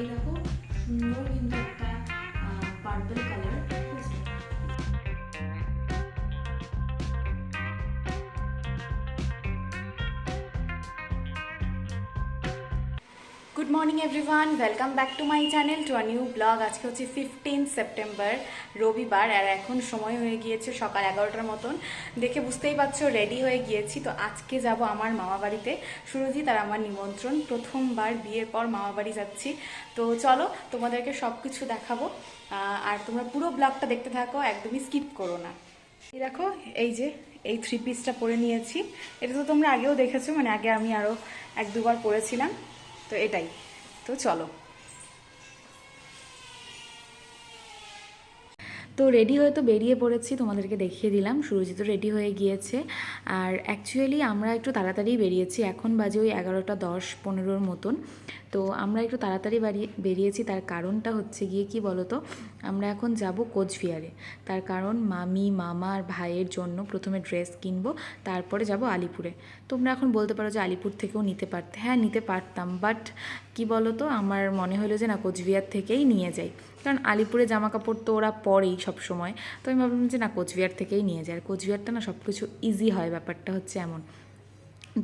এই দেখো সুন্দর কিন্তু একটা purple good morning everyone welcome back to my channel to a new blog আজকে হচ্ছে ফিফটিন সেপ্টেম্বর রবিবার, আর এখন সময় হয়ে গিয়েছে সকাল এগারোটার মতন। দেখে বুঝতেই পারছ রেডি হয়ে গিয়েছি। তো আজকে যাব আমার মামা বাড়িতে। সুরজিৎ আর আমার নিমন্ত্রণ। প্রথমবার বিয়ের পর মামা বাড়ি যাচ্ছি। তো চলো, তোমাদেরকে সব কিছু দেখাবো আর তোমরা পুরো ব্লগটা দেখতে থাকো, একদমই স্কিপ করো না। দেখো, এই যে, এই থ্রি পিসটা পরে নিয়েছি। এটা তো তোমরা আগেও দেখেছ মানে আগে আমি আরও এক দুবার পরেছিলাম। তো এটাই। তো চলো। তো রেডি হয়ে তো বেরিয়ে পড়েছি, তোমাদেরকে দেখিয়ে দিলাম। সুরজিৎ রেডি হয়ে গিয়েছে। আর অ্যাকচুয়ালি আমরা একটু তাড়াতাড়ি বেরিয়েছি। এখন বাজে ওই এগারোটা দশ পনেরোর মতন। তো আমরা একটু তাড়াতাড়ি বাড়িয়ে বেরিয়েছি, তার কারণটা হচ্ছে গিয়ে কি বলতো, আমরা এখন যাব কোচবিহারে। তার কারণ মামি, মামা আর ভাইয়ের জন্য প্রথমে ড্রেস কিনবো, তারপরে যাব আলিপুরে। তোমরা এখন বলতে পারো যে আলিপুর থেকেও নিতে পারতে হ্যাঁ নিতে পারতাম, বাট কি বলতো, আমার মনে হলো যে না, কোচবিহার থেকেই নিয়ে যাই। কারণ আলিপুরে জামা কাপড় তো ওরা পরেই সবসময়, তো আমি ভাবলাম যে না, কোচবিহার থেকেই নিয়ে যায় আর কোচবিহারটা না সব কিছু ইজি হয়, ব্যাপারটা হচ্ছে এমন।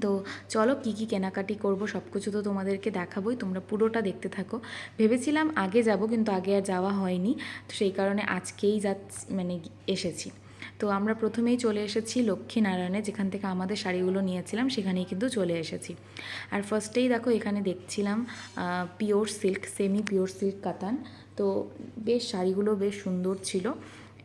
তো চলো কি কি কেনাকাটি করব সব কিছু তো তোমাদেরকে দেখাবোই, তোমরা পুরোটা দেখতে থাকো। ভেবেছিলাম আগে যাব, কিন্তু আগে আর যাওয়া হয়নি, তো সেই কারণে আজকেই যাচ্ছি মানে এসেছি। তো আমরা প্রথমেই চলে এসেছি লক্ষ্মীনারায়ণে, যেখান থেকে আমাদের শাড়িগুলো নিয়েছিলাম, সেখানেই কিন্তু চলে এসেছি। আর ফার্স্টেই দেখো, এখানে দেখছিলাম pure silk semi pure silk কাতান। তো বেশ, শাড়িগুলো বেশ সুন্দর ছিল।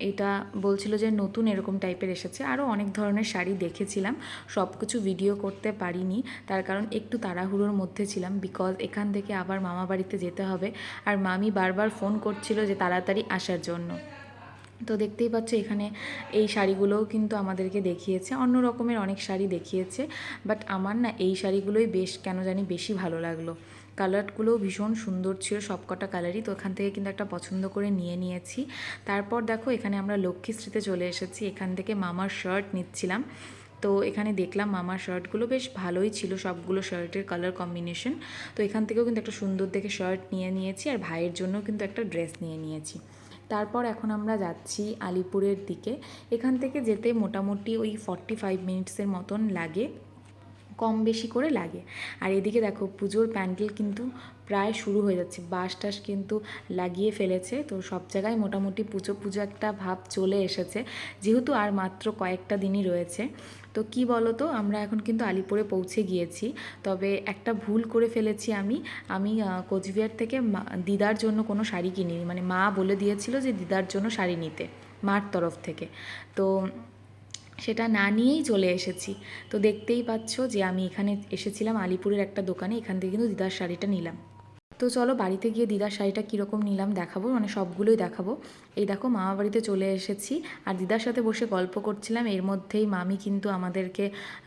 এটা বলছিল যে নতুন এরকম টাইপের এসেছে। আরও অনেক ধরনের শাড়ি দেখেছিলাম। সব কিছু ভিডিও করতে পারিনি। তার কারণ একটু তাড়াহুড়োর মধ্যে ছিলাম বিকজ এখান থেকে আবার মামা বাড়িতে যেতে হবে। আর মামি বারবার ফোন করছিল যে তাড়াতাড়ি আসার জন্য। তো দেখতেই পাচ্ছ এখানে এই শাড়িগুলোও কিন্তু আমাদেরকে দেখিয়েছে। অন্য রকমের অনেক শাড়ি দেখিয়েছে। বাট আমার না এই শাড়িগুলোই বেশ কেন জানি বেশি ভালো লাগল। কালারগুলোও ভীষণ সুন্দর ছিল, সবকটা কালারই। তো এখান থেকে কিন্তু একটা পছন্দ করে নিয়ে নিয়েছি। তারপর দেখো, এখানে আমরা লক্ষ্মীশ্রীতে চলে এসেছি। এখান থেকে মামার শার্ট নিচ্ছিলাম। তো এখানে দেখলাম মামার শার্টগুলো বেশ ভালোই ছিল, সবগুলো শার্টের কালার কম্বিনেশন তো এখান থেকেও কিন্তু একটা সুন্দর দেখে শার্ট নিয়ে নিয়েছি আর ভাইয়ের জন্য কিন্তু একটা ড্রেস নিয়ে নিয়েছি। তারপর এখন আমরা যাচ্ছি আলিপুরের দিকে। এখান থেকে যেতে মোটামুটি ওই ফর্টি ফাইভ মিনিটসের মতন লাগে। কম বেশি করে লাগে। আর এদিকে দেখো পুজোর প্যান্ডেল কিন্তু প্রায় শুরু হয়ে যাচ্ছে। বাঁশ টাস কিন্তু লাগিয়ে ফেলেছে। তো সব জায়গায় মোটামুটি পুজো পুজো একটা ভাব চলে এসেছে। যেহেতু আর মাত্র কয়েকটা দিনই রয়েছে। তো কি বলো তো আমরা এখন কিন্তু আলিপুরে পৌঁছে গিয়েছি। তবে একটা ভুল করে ফেলেছি আমি। আমি কোচবিহার থেকে দিদার জন্য কোনো শাড়ি কিনিনি। মানে মা বলে দিয়েছিল যে দিদার জন্য শাড়ি নিতে, মার তরফ থেকে। তো সেটা না নিয়েই চলে এসেছি। তো দেখতেই পাচ্ছ যে আমি এখানে এসেছিলাম আলিপুরের একটা দোকানে, এখান থেকে কিন্তু দিদার শাড়িটা নিলাম। তো চলো বাড়িতে গিয়ে দিদার শাড়িটা কীরকম নিলাম দেখাবো মানে সবগুলোই দেখাবো। এই দেখো মামা বাড়িতে চলে এসেছি। আর দিদার সাথে বসে গল্প করছিলাম, এর মধ্যেই মামি কিন্তু আমাদেরকে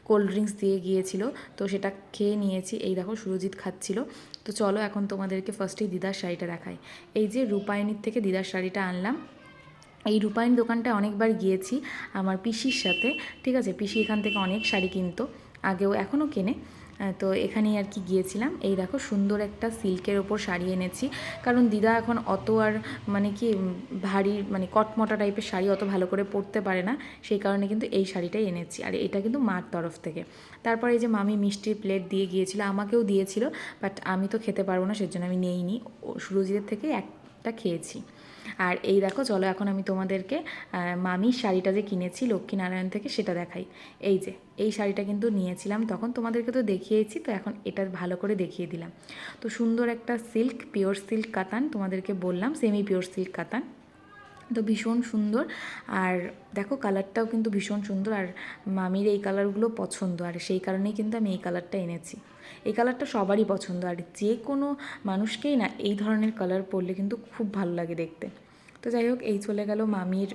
কোল্ড ড্রিঙ্কস দিয়ে গিয়েছিল। তো সেটা খেয়ে নিয়েছি, এই দেখো সুরজিৎ খাচ্ছিল। তো চলো এখন তোমাদেরকে ফার্স্টেই দিদার শাড়িটা দেখাই। এই যে রূপায়ণীর থেকে দিদার শাড়িটা আনলাম। এই রূপায়ণ দোকানটা অনেকবার গিয়েছি আমার পিসির সাথে, ঠিক আছে? পিসি এখান থেকে অনেক শাড়ি কিনতো, আগেও এখনও কেনে। তো এখানেই আর কি গিয়েছিলাম। এই দেখো, সুন্দর একটা সিল্কের ওপর শাড়ি এনেছি। কারণ দিদা এখন অত আর মানে কি ভারী মানে কটমটা টাইপের শাড়ি অত ভালো করে পরতে পারে না। সেই কারণে কিন্তু এই শাড়িটাই এনেছি। আর এটা কিন্তু মার তরফ থেকে। তারপরে এই যে মামি মিষ্টির প্লেট দিয়ে গিয়েছিল, আমাকেও দিয়েছিল, বাট আমি তো খেতে পারব না, সেজন্য আমি নেইনি। ও সুরজিতের থেকে একটা খেয়েছি। আর এই দেখো, চলো এখন আমি তোমাদেরকে মামির শাড়িটা যে কিনেছি লক্ষ্মীনারায়ণ থেকে সেটা দেখাই। এই যে, এই শাড়িটা কিন্তু নিয়েছিলাম তখন, তোমাদেরকে তো দেখিয়েছি, তো এখন এটা ভালো করে দেখিয়ে দিলাম। তো সুন্দর একটা সিল্ক, পিওর সিল্ক কাতান তোমাদেরকে বললাম সেমি পিওর সিল্ক কাতান। তো ভীষণ সুন্দর, আর দেখো কালারটাও কিন্তু ভীষণ সুন্দর, আর মামির এই কালারগুলো পছন্দ, আর সেই কারণেই কিন্তু আমি এই কালারটা এনেছি। এই কালারটা সবারই পছন্দ, আর যে কোনো মানুষকেই না, এই ধরনের কালার পরলে কিন্তু খুব ভালো লাগে দেখতে। তো যাই হোক, এই চলে গেল মামির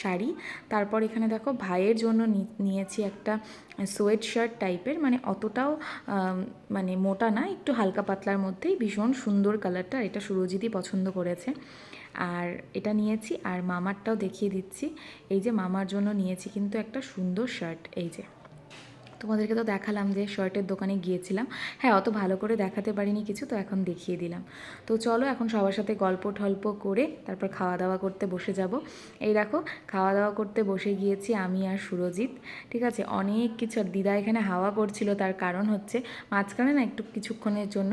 শাড়ি। তারপর এখানে দেখো, ভাইয়ের জন্য নিয়েছি একটা সোয়েট শার্ট টাইপের মানে অতটাও মানে মোটা না, একটু হালকা পাতলার মধ্যেই, ভীষণ সুন্দর কালারটা এটা সুরজিৎই পছন্দ করেছে। আর এটা নিয়েছি, আর মামারটাও দেখিয়ে দিচ্ছি। এই যে মামার জন্য নিয়েছি কিন্তু একটা সুন্দর শার্ট, এই যে। তোমাদেরকে তো দেখালাম যে শার্টের দোকানে গিয়েছিলাম। হ্যাঁ অত ভালো করে দেখাতে পারিনি কিছু, তো এখন দেখিয়ে দিলাম। তো চলো এখন সবার সাথে গল্প টল্প করে তারপর খাওয়া দাওয়া করতে বসে যাব। এই দেখো খাওয়া দাওয়া করতে বসে গিয়েছি আমি আর সুরজিৎ, ঠিক আছে? অনেক কিছু, আর দিদা এখানে হাওয়া করছিল, তার কারণ হচ্ছে মাঝখানে না একটু কিছুক্ষণের জন্য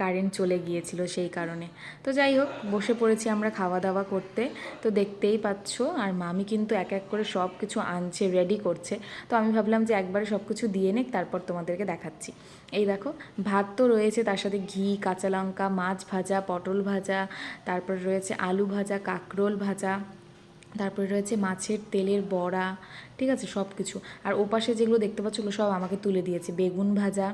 কারেন্ট চলে গিয়েছিল সেই কারণে। তো যাই হোক, বসে পড়েছি আমরা খাওয়া দাওয়া করতে। তো দেখতেই পাচ্ছ, আর মামি কিন্তু এক এক করে সব কিছু আনছে রেডি করছে। তো আমি ভাবলাম যে একবারে সব কিছু দিয়ে নেক, তারপর তোমাদেরকে দেখাচ্ছি। এই দেখো, ভাত তো রয়েছে, তার সাথে ঘি, কাঁচা লঙ্কা, মাছ ভাজা, পটল ভাজা, তারপর রয়েছে আলু ভাজা, কাঁকরোল ভাজা, তারপরে রয়েছে মাছের তেলের বড়া, ঠিক আছে সব কিছু আর ওপাশে যেগুলো দেখতে পাচ্ছ ওগুলো সব আমাকে তুলে দিয়েছে। বেগুন ভাজা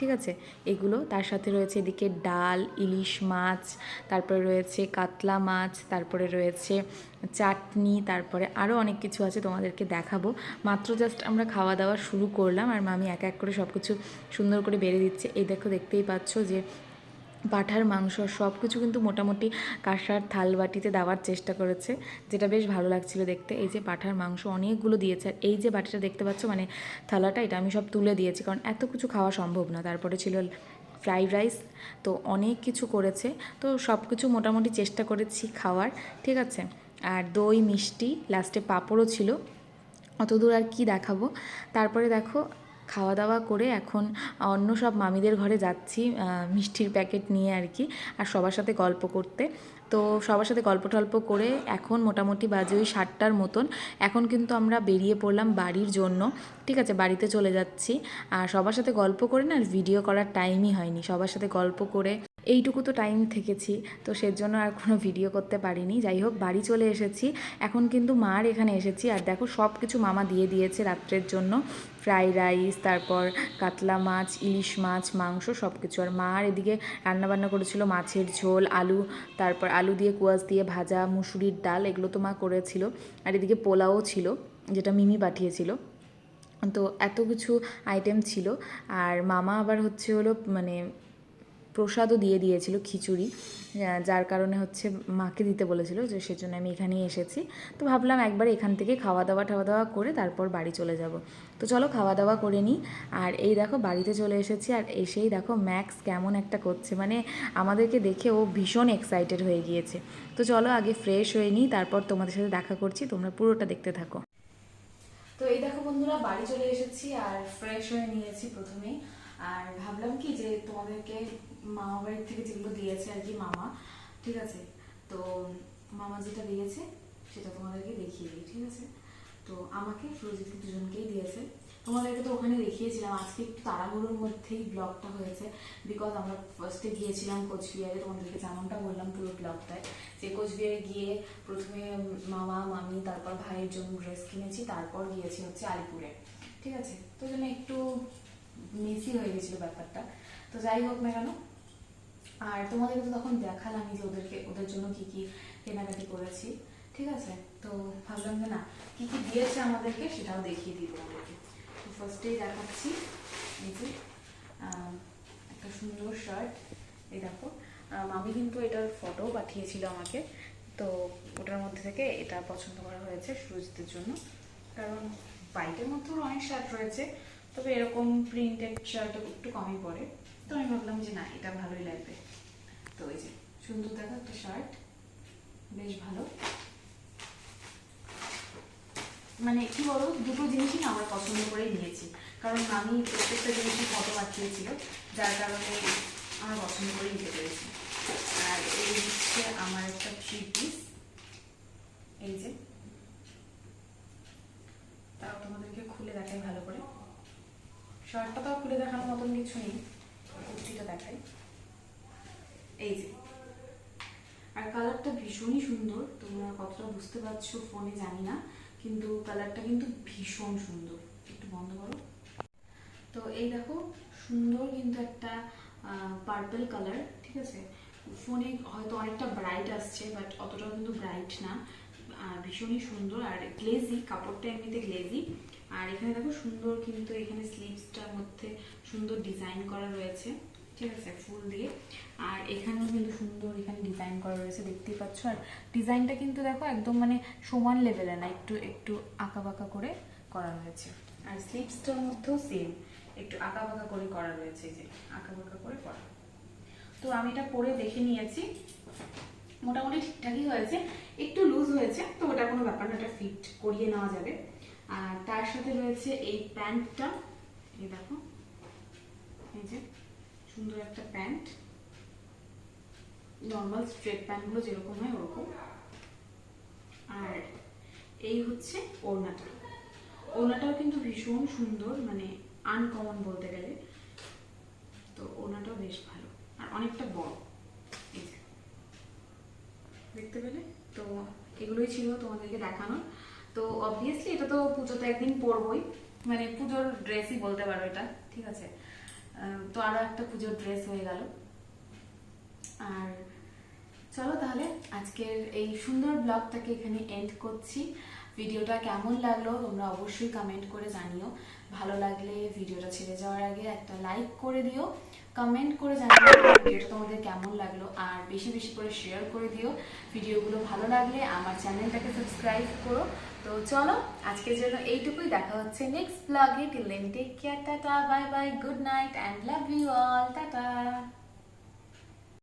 ঠিক আছে? এগুলো, তার সাথে রয়েছে এদিকে ডাল, ইলিশ মাছ, তারপরে রয়েছে কাতলা মাছ, তারপরে রয়েছে চাটনি, তারপরে আরও অনেক কিছু আছে তোমাদেরকে দেখাবো। মাত্র জাস্ট আমরা খাওয়া দাওয়া শুরু করলাম আর মামি এক এক করে সব কিছু সুন্দর করে বেড়ে দিচ্ছে। এই দেখো, দেখতেই পাচ্ছ যে পাঠার মাংস সব কিছু কিন্তু মোটামুটি কাঁসার থাল বাটিতে দেওয়ার চেষ্টা করেছে, যেটা বেশ ভালো লাগছিল দেখতে। এই যে পাঠার মাংস অনেকগুলো দিয়েছে, আর এই যে বাটিটা দেখতে পাচ্ছ মানে থালাটা, এটা আমি সব তুলে দিয়েছি, কারণ এত কিছু খাওয়া সম্ভব না। তারপরে ছিল ফ্রাইড রাইস, তো অনেক কিছু করেছে। তো সব কিছু মোটামুটি চেষ্টা করেছি খাওয়ার, ঠিক আছে? আর দই, মিষ্টি, লাস্টে পাঁপড়ও ছিল। অত দূর আর কি দেখাবো? তারপরে দেখো খাওয়া দাওয়া করে এখন অন্য সব মামিদের ঘরে যাচ্ছি মিষ্টির প্যাকেট নিয়ে আর কি, আর সবার সাথে গল্প করতে। তো সবার সাথে গল্প টল্প করে এখন মোটামুটি বাজে ওই সাতটার মতন। এখন কিন্তু আমরা বেরিয়ে পড়লাম বাড়ির জন্য, ঠিক আছে? বাড়িতে চলে যাচ্ছি। আর সবার সাথে গল্প করে না, আর ভিডিও করার টাইমই হয়নি। সবার সাথে গল্প করে এইটুকু তো টাইম থেকেছি, তো সেজন্য আর কোনো ভিডিও করতে পারিনি। যাই হোক, বাড়ি চলে এসেছি। এখন কিন্তু মার এখানে এসেছি। আর দেখো সব কিছু মামা দিয়ে দিয়েছে রাত্রের জন্য। ফ্রাইড রাইস, তারপর কাতলা মাছ, ইলিশ মাছ, মাংস সব কিছু আর মার এদিকে রান্নাবান্না করেছিল মাছের ঝোল, আলু, তারপর আলু দিয়ে কুয়াশ দিয়ে ভাজা, মুসুরির ডাল, এগুলো তো মা করেছিল। আর এদিকে পোলাও ছিল, যেটা মিমি পাঠিয়েছিল। তো এত কিছু আইটেম ছিল। আর মামা আবার হচ্ছে হলো মানে প্রসাদও দিয়ে দিয়েছিল খিচুড়ি যার কারণে হচ্ছে মাকে দিতে বলেছিল যে সেজন্য আমি এখানেই এসেছি। তো ভাবলাম একবার এখান থেকে খাওয়া দাওয়া টাওয়া দাওয়া করে তারপর বাড়ি চলে যাব। তো চলো খাওয়া দাওয়া করে নিই। আর এই দেখো বাড়িতে চলে এসেছি আর এসেই দেখো ম্যাক্স কেমন একটা করছে। মানে আমাদেরকে দেখে ও ভীষণ এক্সাইটেড হয়ে গিয়েছে। তো চলো আগে ফ্রেশ হয়ে নিই, তারপর তোমাদের সাথে দেখা করছি, তোমরা পুরোটা দেখতে থাকো। তো এই দেখো বন্ধুরা, বাড়ি চলে এসেছি আর ফ্রেশ হয়ে নিয়েছি প্রথমেই। আর ভাবলাম কি যে তোমাদেরকে মামা বাড়ির থেকে যেগুলো দিয়েছে আর কি মামা, ঠিক আছে? তো মামা যেটা দিয়েছে সেটা তোমাদেরকে দেখিয়ে দিই, ঠিক আছে? তো আমাকে সুরজিৎকে দুজনকেই দিয়েছে। তোমাদেরকে তো ওখানে দেখিয়েছিলাম, আজকে একটু তাড়াহুড়োর মধ্যেই ব্লগটা হয়েছে। বিকজ আমরা ফার্স্টে গিয়েছিলাম কোচবিহারে, তোমাদেরকে যেমনটা বললাম পুরো ব্লগটায় যে কোচবিহারে গিয়ে প্রথমে মামা, মামি, তারপর ভাইয়ের জন্য ড্রেস কিনেছি, তারপর গিয়েছি হচ্ছে আলিপুরে, ঠিক আছে? তো জন্য একটু মেসি হয়ে গেছিল ব্যাপারটা। তো যাই হোক না কেন, আর তোমাদেরকে তো তখন দেখালামই যে ওদেরকে, ওদের জন্য কি কি কেনাকাটি করেছি, ঠিক আছে? তো ভাবলাম যে না, কি কি দিয়েছে আমাদেরকে সেটাও দেখিয়ে দিই তোমাদেরকে। তো ফার্স্টেই দেখাচ্ছি, এই যে একটা সুন্দর শার্ট এই দেখো। মামি কিন্তু এটার ফটো পাঠিয়েছিল আমাকে, তো ওটার মধ্যে থেকে এটা পছন্দ করা হয়েছে সুরজিতের জন্য। কারণ বাইকের মধ্যেও অনেক শার্ট রয়েছে তবে এরকম প্রিন্টেড শার্ট একটু কমই পড়ে তো আমি ভাবলাম যে না, এটা ভালোই লাগবে। তো এই যে, সুন্দর দেখো একটা শার্ট বেশ ভালো। মানে কি বলো দুটো জিনিসই না আমার পছন্দ করেই নিয়েছি। কারণ আমি প্রত্যেকটা জিনিসই ফটো পাঠিয়েছিল, যার কারণে আমার পছন্দ করেই নিতে পেরেছি। আর এই হচ্ছে আমার একটা থ্রি পিস এই যে, তাও তোমাদেরকে খুলে দেখাই ভালো করে। শার্টটা তাও খুলে দেখানোর মতন কিছু নেই। কুর্তিটা দেখাই। এই যে। আর কালারটা ভীষণই সুন্দর। তোমরা কতটা বুঝতে পারছ ফোনে জানি না, কিন্তু কালারটা কিন্তু ভীষণ সুন্দর। একটু বন্ধ করো। তো এই দেখো, সুন্দর কিন্তু একটা পার্পল কালার ঠিক আছে? ফোনে হয়তো অনেকটা ব্রাইট আসছে বাট অতটাও কিন্তু ব্রাইট না। ভীষণই সুন্দর। আর গ্লেজি কাপড়টা এমনিতে গ্লেজি আর এখানে দেখো সুন্দর কিন্তু এখানে স্লিভসটার মধ্যে সুন্দর ডিজাইন করা রয়েছে। ঠিক আছে? ফুল দিয়ে। আর এখানেও কিন্তু সুন্দর এখানে ডিজাইন করা রয়েছে, দেখতেই পাচ্ছ। আর ডিজাইনটা কিন্তু দেখো একদম মানে সমান লেভেলে না, একটু একটু আঁকা বাঁকা করে করা হয়েছে আর স্লিপসটার মধ্যেও সেম একটু আঁকা বাঁকা করে করা রয়েছে যে, আঁকা বাঁকা করে করা। তো আমি এটা পরে দেখে নিয়েছি। মোটামুটি ঠিকঠাকই হয়েছে। একটু লুজ হয়েছে, তো ওটা কোনো ব্যাপার না এটা ফিট করিয়ে নেওয়া যাবে। আর তার সাথে রয়েছে এই প্যান্টটা। এই দেখো। এই যে, সুন্দর একটা প্যান্ট। নর্মাল স্ট্রেট প্যান্টগুলো যেরকম হয় ওরকম। আর এই হচ্ছে ওড়নাটা। ওড়নাটাও কিন্তু ভীষণ সুন্দর মানে আনকমন বলতে গেলে। তো ওড়নাটাও বেশ ভালো। আর অনেকটা বড়। এই দেখতে পেলে? তো এগুলোই ছিল তোমাদেরকে দেখানো তো অবভিয়াসলি এটা তো পুজোতে একদিন পরবই। মানে পুজোর ড্রেসই বলতে পারো এটা, ঠিক আছে? তো আরও একটা পুজোর ড্রেস হয়ে গেল। আর চলো তাহলে আজকের এই সুন্দর ব্লগটাকে এখানে এন্ড করছি। ভিডিওটা কেমন লাগল তোমরা অবশ্যই কমেন্ট করে জানিও। ভালো লাগলে ভিডিওটা ছেড়ে যাওয়ার আগে একটা লাইক করে দিও। কমেন্ট করে জানিও ভিডিওটা তোমাদের কেমন লাগল আর বেশি বেশি করে শেয়ার করে দিও। ভিডিওগুলো ভালো লাগলে আমার চ্যানেলটাকে সাবস্ক্রাইব করো। তো চলো, আজকের জন্য এইটুকুই। দেখা হচ্ছে নেক্সট ব্লগে till then take care tata bye bye good night and love you all tata.